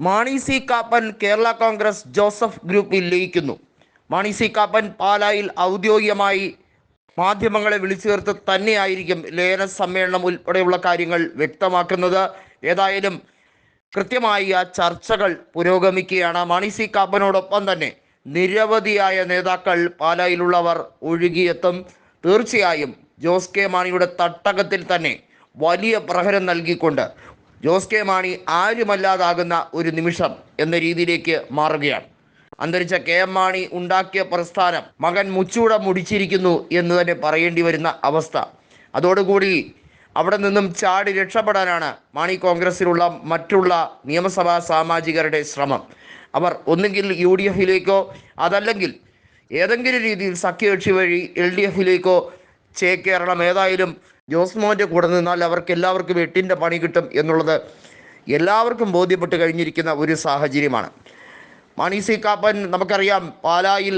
Mani C Kappan Kerala Congress Joseph ഗ്രൂപ്പിൽ ലയിക്കുന്നു. Mani C Kappan പാലായിൽ ഔദ്യോഗികമായി മാധ്യമങ്ങളെ വിളിച്ചു ചേർത്ത് തന്നെയായിരിക്കും ലയന സമ്മേളനം ഉൾപ്പെടെയുള്ള കാര്യങ്ങൾ വ്യക്തമാക്കുന്നത്. ഏതായാലും കൃത്യമായി ആ ചർച്ചകൾ പുരോഗമിക്കുകയാണ്. മാണി സി കാപ്പനോടൊപ്പം തന്നെ നിരവധിയായ നേതാക്കൾ പാലായിലുള്ളവർ ഒഴുകിയെത്തും. തീർച്ചയായും ജോസ് കെ മാണിയുടെ തട്ടകത്തിൽ തന്നെ വലിയ പ്രഹരം നൽകിക്കൊണ്ട് ജോസ് കെ മാണി ആരുമല്ലാതാകുന്ന ഒരു നിമിഷം എന്ന രീതിയിലേക്ക് മാറുകയാണ്. അന്തരിച്ച കെ എം മാണി ഉണ്ടാക്കിയ പ്രസ്ഥാനം മകൻ മുച്ചൂട മുടിച്ചിരിക്കുന്നു എന്ന് തന്നെ പറയേണ്ടി വരുന്ന അവസ്ഥ. അതോടുകൂടി അവിടെ നിന്നും ചാടി രക്ഷപ്പെടാനാണ് മാണി കോൺഗ്രസിലുള്ള മറ്റുള്ള നിയമസഭാ സാമാജികരുടെ ശ്രമം. അവർ ഒന്നുകിൽ യു ഡി എഫിലേക്കോ അതല്ലെങ്കിൽ ഏതെങ്കിലും രീതിയിൽ സഖ്യകക്ഷി വഴി എൽ ഡി എഫിലേക്കോ ചേക്കേറണം ഏതായാലും ജോസ്മോന്റെ കൂടെ നിന്നാൽ അവർക്ക് എല്ലാവർക്കും എട്ടിന്റെ പണി കിട്ടും എന്നുള്ളത് എല്ലാവർക്കും ബോധ്യപ്പെട്ട് കഴിഞ്ഞിരിക്കുന്ന ഒരു സാഹചര്യമാണ്. മാണി സി കാപ്പൻ നമുക്കറിയാം പാലായിൽ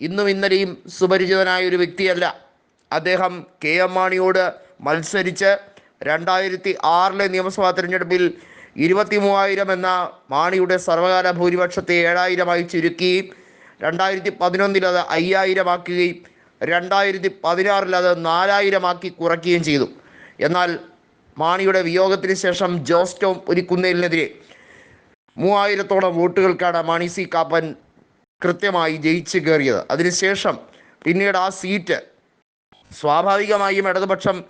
ഇന്നും ഇന്നലെയും സുപരിചിതനായ ഒരു വ്യക്തിയല്ല. അദ്ദേഹം കെ എം മാണിയോട് മത്സരിച്ച് രണ്ടായിരത്തി ആറിലെ നിയമസഭാ തിരഞ്ഞെടുപ്പിൽ ഇരുപത്തി മൂവായിരം എന്ന മാണിയുടെ സർവകാല ഭൂരിപക്ഷത്തെ ഏഴായിരമായി ചുരുക്കുകയും രണ്ടായിരത്തി പതിനൊന്നിൽ അത് അയ്യായിരമാക്കുകയും രണ്ടായിരത്തി പതിനാറിൽ അത് നാലായിരമാക്കി കുറയ്ക്കുകയും ചെയ്തു. എന്നാൽ മാണിയുടെ വിയോഗത്തിന് ശേഷം ജോസ് ടോം പുലിക്കുന്നേലിനെതിരെ മൂവായിരത്തോളം വോട്ടുകൾക്കാണ് മാണി സി കാപ്പൻ കൃത്യമായി ജയിച്ചു കയറിയത്. അതിനുശേഷം പിന്നീട് ആ സീറ്റ് സ്വാഭാവികമായും ഇടതുപക്ഷം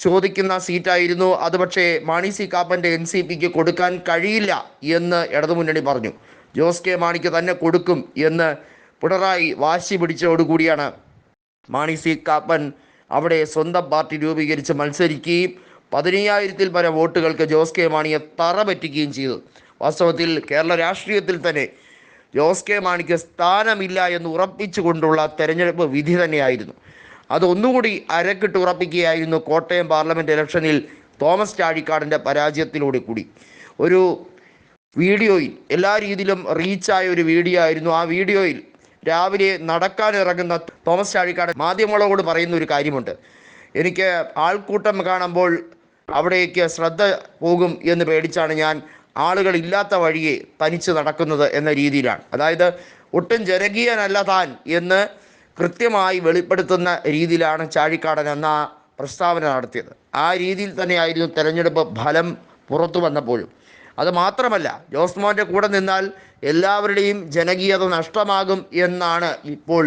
ചോദിക്കുന്ന സീറ്റായിരുന്നു. അത് പക്ഷേ മാണി സി കാപ്പന്റെ എൻ സി പിക്ക് കൊടുക്കാൻ കഴിയില്ല എന്ന് ഇടതുമുന്നണി പറഞ്ഞു. ജോസ് കെ മാണിക്ക് തന്നെ കൊടുക്കും എന്ന് പിണറായി വാശി പിടിച്ചതോടുകൂടിയാണ് മാണി സി കാപ്പൻ അവിടെ സ്വന്തം പാർട്ടി രൂപീകരിച്ച് മത്സരിക്കുകയും പതിനയ്യായിരത്തിൽ പല വോട്ടുകൾക്ക് ജോസ് കെ മാണിയെ തറ പറ്റിക്കുകയും ചെയ്തു. വാസ്തവത്തിൽ കേരള രാഷ്ട്രീയത്തിൽ തന്നെ ജോസ് കെ മാണിക്ക് സ്ഥാനമില്ല എന്ന് ഉറപ്പിച്ചുകൊണ്ടുള്ള തെരഞ്ഞെടുപ്പ് വിധി തന്നെയായിരുന്നു. അതൊന്നുകൂടി അരക്കിട്ട് ഉറപ്പിക്കുകയായിരുന്നു കോട്ടയം പാർലമെന്റ് ഇലക്ഷനിൽ തോമസ് ചാഴിക്കാടിന്റെ പരാജയത്തിലൂടെ കൂടി. ഒരു വീഡിയോയിൽ എല്ലാ രീതിയിലും റീച്ചായ ഒരു വീഡിയോ ആയിരുന്നു. ആ വീഡിയോയിൽ രാവിലെ നടക്കാനിറങ്ങുന്ന തോമസ് ചാഴിക്കാട് മാധ്യമങ്ങളോട് പറയുന്ന ഒരു കാര്യമുണ്ട്. എനിക്ക് ആൾക്കൂട്ടം കാണുമ്പോൾ അവിടേക്ക് ശ്രദ്ധ പോകും എന്ന് പേടിച്ചാണ് ഞാൻ ആളുകൾ ഇല്ലാത്ത വഴിയെ തനിച്ച് നടക്കുന്നത് എന്ന രീതിയിലാണ്. അതായത് ഒട്ടും ജനകീയനല്ല താൻ എന്ന് കൃത്യമായി വെളിപ്പെടുത്തുന്ന രീതിയിലാണ് ചാഴിക്കാടൻ എന്ന പ്രസ്താവന നടത്തിയത്. ആ രീതിയിൽ തന്നെയായിരുന്നു തെരഞ്ഞെടുപ്പ് ഫലം പുറത്തു വന്നപ്പോഴും. അത് മാത്രമല്ല ജോസ് മോന്റെ കൂടെ നിന്നാൽ എല്ലാവരുടെയും ജനകീയത നഷ്ടമാകും എന്നാണ് ഇപ്പോൾ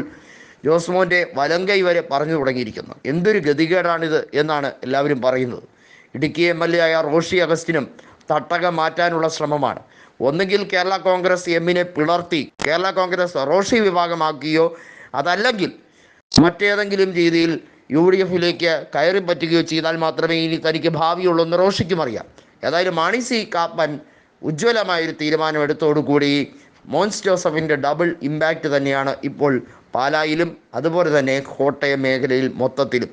ജോസ് മോന്റെ വലങ്കൈ വരെ പറഞ്ഞു തുടങ്ങിയിരിക്കുന്നത് എന്തൊരു ഗതികേടാണിത് എന്നാണ് എല്ലാവരും പറയുന്നത്. ഇടുക്കി എം എൽ എ ആയ റോഷി അഗസ്റ്റിനും തട്ടകം മാറ്റാനുള്ള ശ്രമമാണ്. ഒന്നുകിൽ കേരള കോൺഗ്രസ് എമ്മിനെ പിളർത്തി കേരള കോൺഗ്രസ് റോഷി വിഭാഗമാക്കുകയോ അതല്ലെങ്കിൽ മറ്റേതെങ്കിലും രീതിയിൽ യു ഡി എഫിലേക്ക് കയറി പറ്റുകയോ ചെയ്താൽ മാത്രമേ ഇനി തനിക്ക് ഭാവിയുള്ളൂ എന്ന് റോഷിക്കും അറിയാം. ഏതായാലും മാണി സി കാപ്പൻ ഉജ്ജ്വലമായൊരു തീരുമാനമെടുത്തോടുകൂടി മോൻസ് ജോസഫിന്റെ ഡബിൾ ഇമ്പാക്റ്റ് തന്നെയാണ് ഇപ്പോൾ പാലായിലും അതുപോലെ തന്നെ കോട്ടയം മേഖലയിൽ മൊത്തത്തിലും.